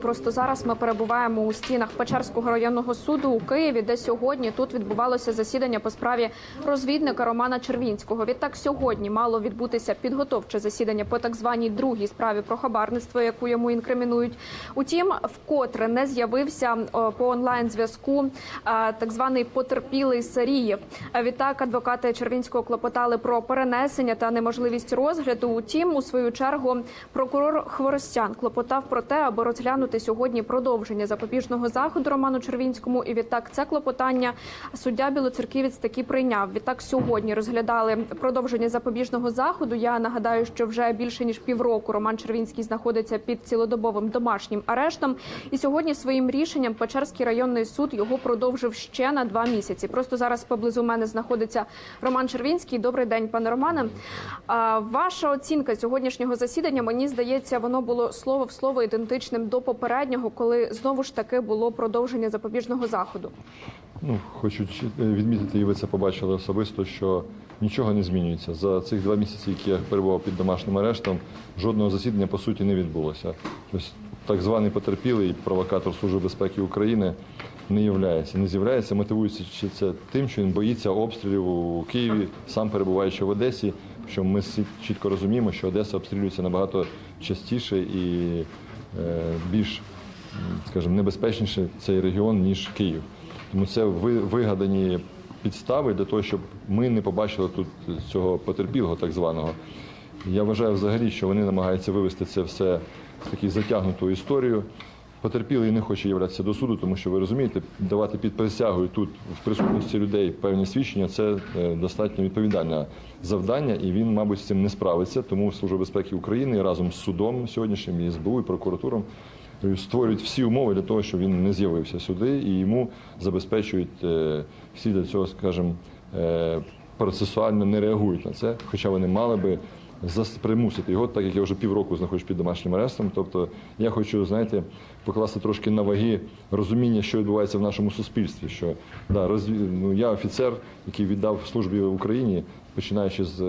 Просто зараз ми перебуваємо у стінах Печерського районного суду у Києві, де сьогодні тут відбувалося засідання по справі розвідника Романа Червінського. Відтак сьогодні мало відбутися підготовче засідання по так званій другій справі про хабарництво, яку йому інкримінують. Утім, вкотре не з'явився по онлайн зв'язку так званий потерпілий Сарієв. Відтак адвокати Червінського клопотали про перенесення та неможливість розгляду. Утім, у свою чергу прокурор Хворостян клопотав про те, аби розглянути сьогодні продовження запобіжного заходу Роману Червінському. І відтак це клопотання суддя Білоцерківець таки прийняв. Відтак сьогодні розглядали продовження запобіжного заходу. Я нагадаю, що вже більше ніж півроку Роман Червінський знаходиться під цілодобовим домашнім арештом. І сьогодні своїм рішенням Печерський районний суд його продовжив ще на два місяці. Просто зараз поблизу мене знаходиться Роман Червінський. Добрий день, пане Романе. Ваша оцінка сьогоднішнього засідання мені здається, воно було слово в слово ідентичним до попереднього, коли знову ж таки було продовження запобіжного заходу. Ну, хочу відмітити, і ви це побачили особисто, що нічого не змінюється. За цих два місяці, які я перебував під домашнім арештом, жодного засідання по суті не відбулося. Тобто так званий потерпілий провокатор Служби безпеки України не являється. Не з'являється, мотивується чи це тим, що він боїться обстрілів у Києві, сам перебуваючи в Одесі. Що ми чітко розуміємо, що Одеса обстрілюється набагато частіше і більш скажімо, небезпечніше цей регіон, ніж Київ. Тому це вигадані підстави для того, щоб ми не побачили тут цього потерпілого, так званого. Я вважаю взагалі, що вони намагаються вивести це все в таку затягнуту історію. Потерпілий не хоче являтися до суду, тому що ви розумієте, давати під присягою тут в присутності людей певні свідчення це е, достатньо відповідальне завдання, і він, мабуть, з цим не справиться. Тому Служба безпеки України разом з судом сьогоднішнім і СБУ і прокуратуром створюють всі умови для того, щоб він не з'явився сюди, і йому забезпечують е, всі для цього, скажімо, е, процесуально не реагують на це, хоча вони мали би примусити його, так як я вже півроку знаходжусь під домашнім арестом. Тобто я хочу, знаєте, покласти трошки на ваги розуміння, що відбувається в нашому суспільстві. Що да, розві... ну, я офіцер, який віддав службі в Україні, починаючи з.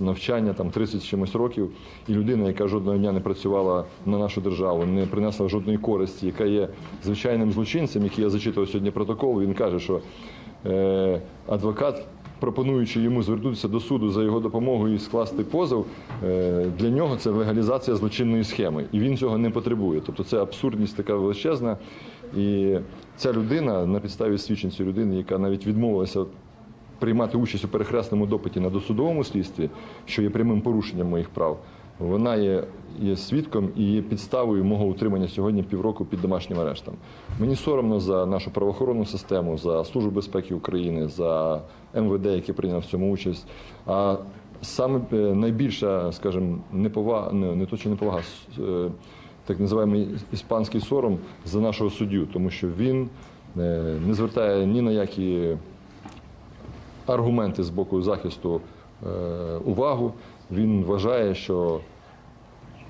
навчання там 30 чимось років, і людина, яка жодного дня не працювала на нашу державу, не принесла жодної користі, яка є звичайним злочинцем, який я зачитував сьогодні протокол, він каже, що е, адвокат, пропонуючи йому звернутися до суду за його допомогою і скласти позов, е, для нього це легалізація злочинної схеми, і він цього не потребує. Тобто це абсурдність така величезна. І ця людина на підставі свідчень цієї людини, яка навіть відмовилася приймати участь у перехресному допиті на досудовому слідстві, що є прямим порушенням моїх прав, вона є, є свідком і є підставою мого утримання сьогодні півроку під домашнім арештом. Мені соромно за нашу правоохоронну систему, за Службу безпеки України, за МВД, який прийняв в цьому участь. А саме е, найбільша, скажімо, неповага, не, не то чи неповага, е, так називаємо іспанський сором за нашого суддю, тому що він е, не звертає ні на які аргументи з боку захисту увагу. Він вважає, що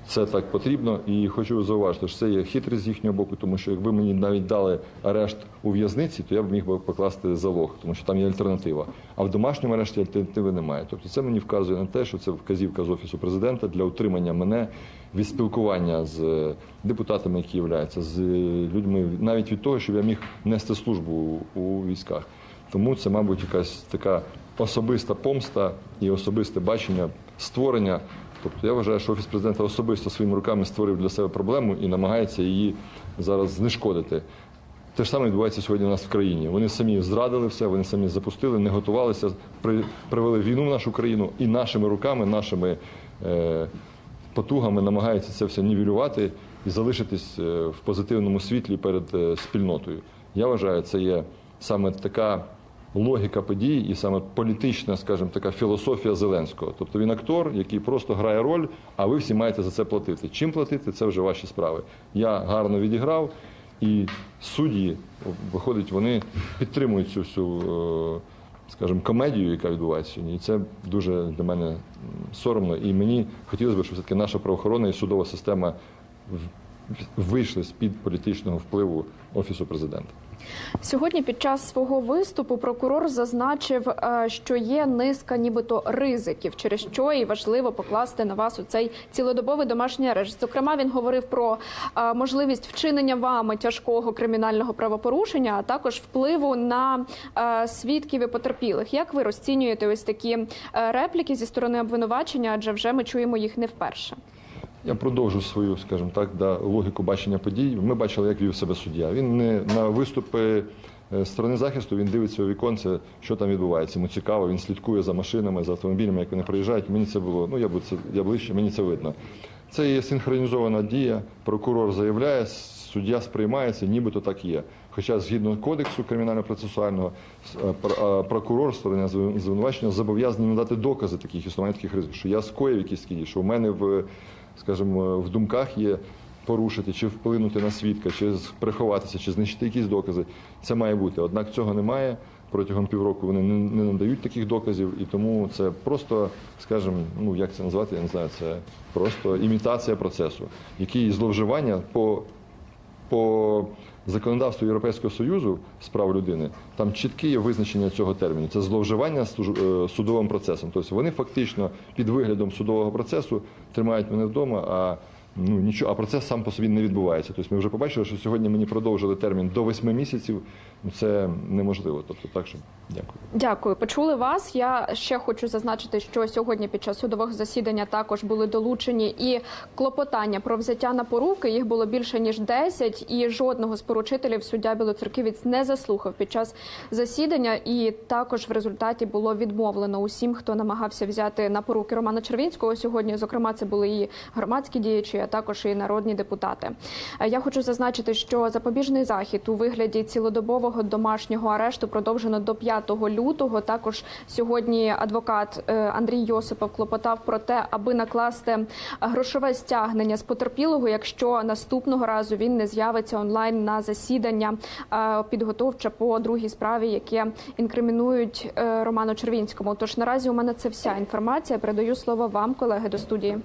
це так потрібно, і хочу зауважити, що це є хитрість з їхнього боку, тому що якби мені навіть дали арешт у в'язниці, то я б міг би покласти залог, тому що там є альтернатива. А в домашньому арешті альтернативи немає. Тобто це мені вказує на те, що це вказівка з офісу президента для утримання мене від спілкування з е, депутатами, які являються, з людьми, навіть від того, щоб я міг нести службу у військах. Тому це, мабуть, якась така особиста помста і особисте бачення створення. Тобто я вважаю, що офіс президента особисто своїми руками створив для себе проблему і намагається її зараз знешкодити. Те ж саме відбувається сьогодні у нас в країні. Вони самі зрадили все, вони самі запустили, не готувалися, при, привели війну в нашу країну і нашими руками, нашими е, потугами намагаються це все нівелювати і залишитись е, в позитивному світлі перед е, спільнотою. Я вважаю, це є саме така логіка подій і саме політична, скажімо, така філософія Зеленського. Тобто він актор, який просто грає роль, а ви всі маєте за це платити. Чим платити, це вже ваші справи. Я гарно відіграв, і судді, виходить, вони підтримують цю всю, е, скажімо, комедію, яка відбувається сьогодні. І це дуже для мене соромно. І мені хотілося б, щоб все-таки наша правоохоронна і судова система вийшли з під політичного впливу офісу президента. Сьогодні під час свого виступу прокурор зазначив, е, що є низка, нібито ризиків, через що і важливо покласти на вас у цей цілодобовий домашній арешт. Зокрема, він говорив про е, можливість вчинення вами тяжкого кримінального правопорушення, а також впливу на е, свідків і потерпілих. Як ви розцінюєте ось такі репліки зі сторони обвинувачення? Адже вже ми чуємо їх не вперше. Я продовжу свою, скажімо так, да, логіку бачення подій. Ми бачили, як вів себе суддя. Він не на виступи е, сторони захисту, він дивиться у віконце, що там відбувається. Йому цікаво, він слідкує за машинами, за автомобілями, як вони приїжджають. Мені це було, ну я бу- це я ближче, мені це видно. Це є синхронізована дія. Прокурор заявляє, суддя сприймається, нібито так є. Хоча згідно кодексу кримінально-процесуального е, е, прокурор сторони звинувачення зобов'язаний надати докази таких існування таких ризиків, що я скоїв якісь дії, що в мене в, скажімо, в думках є порушити чи вплинути на свідка, чи приховатися, чи знищити якісь докази. Це має бути. Однак цього немає. Протягом півроку вони не, надають таких доказів, і тому це просто, скажімо, ну як це назвати, я не знаю, це просто імітація процесу, який зловживання по по законодавству Європейського союзу з прав людини там чітке є визначення цього терміну. Це зловживання е, судовим процесом. Тобто вони фактично під виглядом судового процесу тримають мене вдома, а ну нічого, а процес сам по собі не відбувається. Тобто ми вже побачили, що сьогодні мені продовжили термін до восьми місяців. Ну, Це неможливо. Тобто, так що дякую. Дякую, почули вас. Я ще хочу зазначити, що сьогодні під час судового засідання також були долучені і клопотання про взяття на поруки. Їх було більше ніж 10, і жодного з поручителів суддя Білоцерківець не заслухав під час засідання. І також в результаті було відмовлено усім, хто намагався взяти на поруки Романа Червінського. Сьогодні, зокрема, це були і громадські діячі, а також і народні депутати. Я хочу зазначити, що запобіжний захід у вигляді цілодобового домашнього арешту продовжено до 5 лютого. Також сьогодні адвокат е, Андрій Йосипов клопотав про те, аби накласти грошове стягнення з потерпілого, якщо наступного разу він не з'явиться онлайн на засідання е, підготовче по другій справі, яке інкримінують е, Роману Червінському. Тож наразі у мене це вся інформація. Передаю слово вам, колеги, до студії.